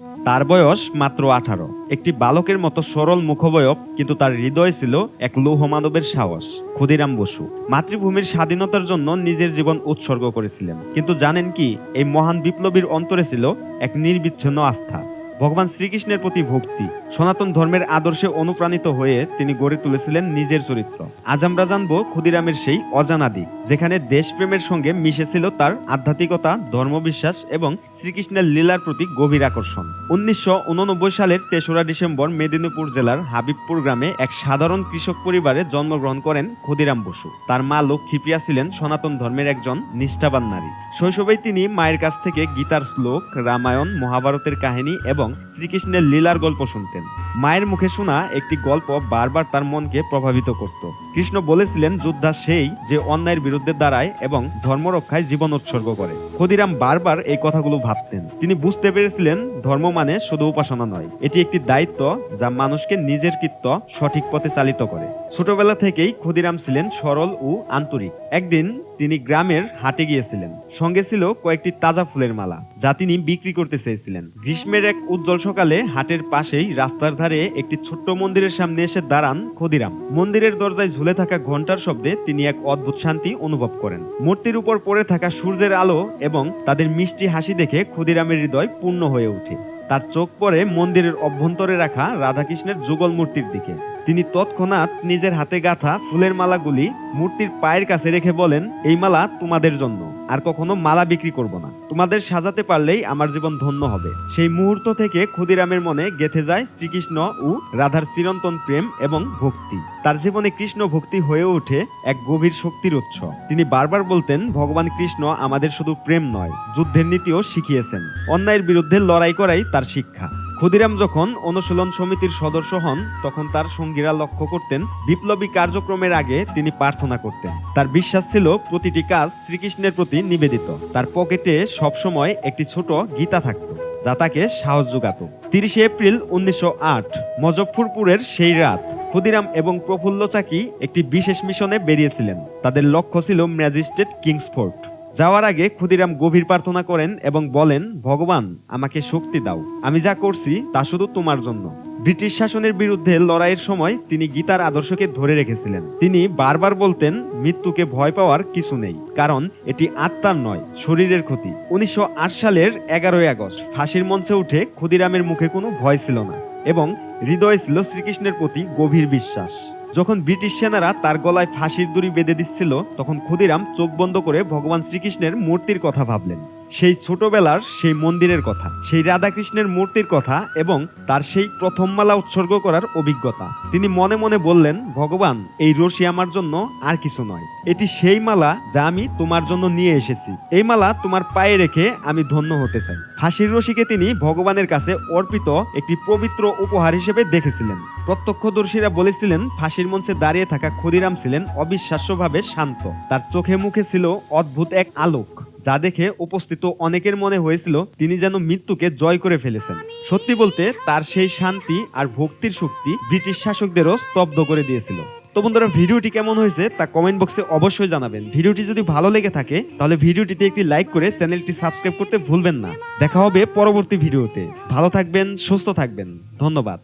তার বয়স মাত্র আঠারো। একটি বালকের মতো সরল মুখবয়ব, কিন্তু তার হৃদয় ছিল এক লৌহ মানবের সাহস, ক্ষুদিরাম বসু। মাতৃভূমির স্বাধীনতার জন্য নিজের জীবন উৎসর্গ করেছিলেন। কিন্তু জানেন কি, এই মহান বিপ্লবীর অন্তরে ছিল এক নির্বিচ্ছিন্ন আস্থা। ভগবান শ্রীকৃষ্ণের প্রতি ভক্তি। সনাতন ধর্মের আদর্শে অনুপ্রাণিত হয়ে তিনি গড়ে তুলেছিলেন নিজের চরিত্র। আজ আমরা জানব ক্ষুদিরামের সেই অজানা দিক, যেখানে দেশপ্রেমের সঙ্গে মিশেছিল তার আধ্যাত্মিকতা, ধর্মবিশ্বাস এবং শ্রীকৃষ্ণের লীলার প্রতি গভীর আকর্ষণ। উনিশশো উননব্বই সালের তেসরা ডিসেম্বর মেদিনীপুর জেলার হাবিবপুর গ্রামে এক সাধারণ কৃষক পরিবারে জন্মগ্রহণ করেন ক্ষুদিরাম বসু। তার মা লক্ষ্মীপ্রিয়া ছিলেন সনাতন ধর্মের একজন নিষ্ঠাবান নারী। শৈশবেই তিনি মায়ের কাছ থেকে গীতার শ্লোক, রামায়ণ, মহাভারতের কাহিনী এবং শ্রীকৃষ্ণের লীলার গল্প শুনতেন। মায়ের মুখে শোনা একটি গল্প বারবার তার মনকে প্রভাবিত করত। কৃষ্ণ বলেছিলেন, যোদ্ধা সেই যে অন্যায়ের বিরুদ্ধে দাঁড়ায় এবং ধর্মরক্ষায় জীবন উৎসর্গ করে। ক্ষুদিরাম বারবার এই কথাগুলো ভাবতেন। তিনি বুঝতে পেরেছিলেন, ধর্ম মানে শুধু উপাসনা নয়, এটি একটি দায়িত্ব যা মানুষকে নিজের কৃত্য সঠিক পথে চালিত করে। ছোটবেলা থেকেই ক্ষুদিরাম ছিলেন সরল ও আন্তরিক। একদিন তিনি গ্রামের হাটে গিয়েছিলেন। সঙ্গে ছিল কয়েকটি তাজা ফুলের মালা, যা তিনি বিক্রি করতে চেয়েছিলেন। গ্রীষ্মের এক উজ্জ্বল সকালে হাটের পাশেই রাস্তার ধারে একটি ছোট্ট মন্দিরের সামনে এসে দাঁড়ান ক্ষুদিরাম। মন্দিরের দরজায় ঝুলে থাকা ঘণ্টার শব্দে তিনি এক অদ্ভুত শান্তি অনুভব করেন। মূর্তির উপর পড়ে থাকা সূর্যের আলো এবং তাদের মিষ্টি হাসি দেখে ক্ষুদিরামের হৃদয় পূর্ণ হয়ে ওঠে। তার চোখ পড়ে মন্দিরের অভ্যন্তরে রাখা রাধাকৃষ্ণের যুগল মূর্তির দিকে। তিনি তৎক্ষণাৎ নিজের হাতে গাঁথা ফুলের মালাগুলি মূর্তির পায়ের কাছে রেখে বলেন, এই মালা তোমাদের জন্য। আর কখনো মালা বিক্রি করব না। তোমাদের সাজাতে পারলেই আমার জীবন ধন্য হবে। সেই মুহূর্ত থেকে ক্ষুদিরামের মনে গেথে যায় শ্রীকৃষ্ণ ও রাধার চিরন্তন প্রেম এবং ভক্তি। তার জীবনে কৃষ্ণ ভক্তি হয়ে ওঠে এক গভীর শক্তির উৎস। তিনি বারবার বলতেন, ভগবান কৃষ্ণ আমাদের শুধু প্রেম নয়, যুদ্ধের নীতিও শিখিয়েছেন। অন্যায়ের বিরুদ্ধে লড়াই করাই তার শিক্ষা। ক্ষুদিরাম যখন অনুশীলন সমিতির সদস্য হন, তখন তার সঙ্গীরা লক্ষ্য করতেন, বিপ্লবী কার্যক্রমের আগে তিনি প্রার্থনা করতেন। তার বিশ্বাস ছিল প্রতিটি কাজ শ্রীকৃষ্ণের প্রতি নিবেদিত। তার পকেটে সবসময় একটি ছোট গীতা থাকত, যা তাকে সাহস যোগাত। তিরিশে এপ্রিল উনিশশো আট মজফরপুরের সেই রাত, ক্ষুদিরাম এবং প্রফুল্ল চাকি একটি বিশেষ মিশনে বেরিয়েছিলেন। তাদের লক্ষ্য ছিল ম্যাজিস্ট্রেট কিংসফোর্ট। যাওয়ার আগে ক্ষুদিরাম গভীর প্রার্থনা করেন এবং বলেন, ভগবান, আমাকে শক্তি দাও। আমি যা করছি তা শুধু তোমার জন্য। ব্রিটিশ শাসনের বিরুদ্ধে লড়াইয়ের সময় তিনি গীতার আদর্শকে ধরে রেখেছিলেন। তিনি বারবার বলতেন, মৃত্যুকে ভয় পাওয়ার কিছু নেই, কারণ এটি আত্মার নয়, শরীরের ক্ষতি। উনিশশো আট সালের এগারোই আগস্ট, ফাঁসির মঞ্চে উঠে ক্ষুদিরামের মুখে কোনো ভয় ছিল না এবং হৃদয়ে ছিল শ্রীকৃষ্ণের প্রতি গভীর বিশ্বাস। যখন ব্রিটিশ সেনারা তার গলায় ফাঁসির দড়ি বেঁধে দিচ্ছিল, তখন ক্ষুদিরাম চোখ বন্ধ করে ভগবান শ্রীকৃষ্ণের মূর্তির কথা ভাবলেন। সেই ছোটবেলার সেই মন্দিরের কথা, সেই রাধাকৃষ্ণের মূর্তির কথা এবং তার সেই প্রথম মালা উৎসর্গ করার অভিজ্ঞতা। তিনি মনে মনে বললেন, ভগবান, এই রশি আমার জন্য আর কিছু নয়। এটি সেই মালা যা আমি তোমার জন্য নিয়ে এসেছি। এই মালা তোমার পায়ে রেখে আমি ধন্য হতে চাই। ফাঁসির রশিকে তিনি ভগবানের কাছে অর্পিত একটি পবিত্র উপহার হিসেবে দেখেছিলেন। প্রত্যক্ষদর্শীরা বলেছিলেন, ফাঁসির মঞ্চে দাঁড়িয়ে থাকা ক্ষুদিরাম ছিলেন অবিশ্বাস্যভাবে শান্ত। তার চোখে মুখে ছিল অদ্ভুত এক আলোক, যা দেখে উপস্থিত অনেকের মনে হয়েছিল তিনি যেন মৃত্যুকে জয় করে ফেলেছেন। সত্যি বলতে, তার সেই শান্তি আর ভক্তির শক্তি ব্রিটিশ শাসকদেরও স্তব্ধ করে দিয়েছিল। তো বন্ধুরা, ভিডিওটি কেমন হয়েছে তা কমেন্ট বক্সে অবশ্যই জানাবেন। ভিডিওটি যদি ভালো লেগে থাকে, তাহলে ভিডিওটিতে একটি লাইক করে চ্যানেলটি সাবস্ক্রাইব করতে ভুলবেন না। দেখা হবে পরবর্তী ভিডিওতে। ভালো থাকবেন, সুস্থ থাকবেন। ধন্যবাদ।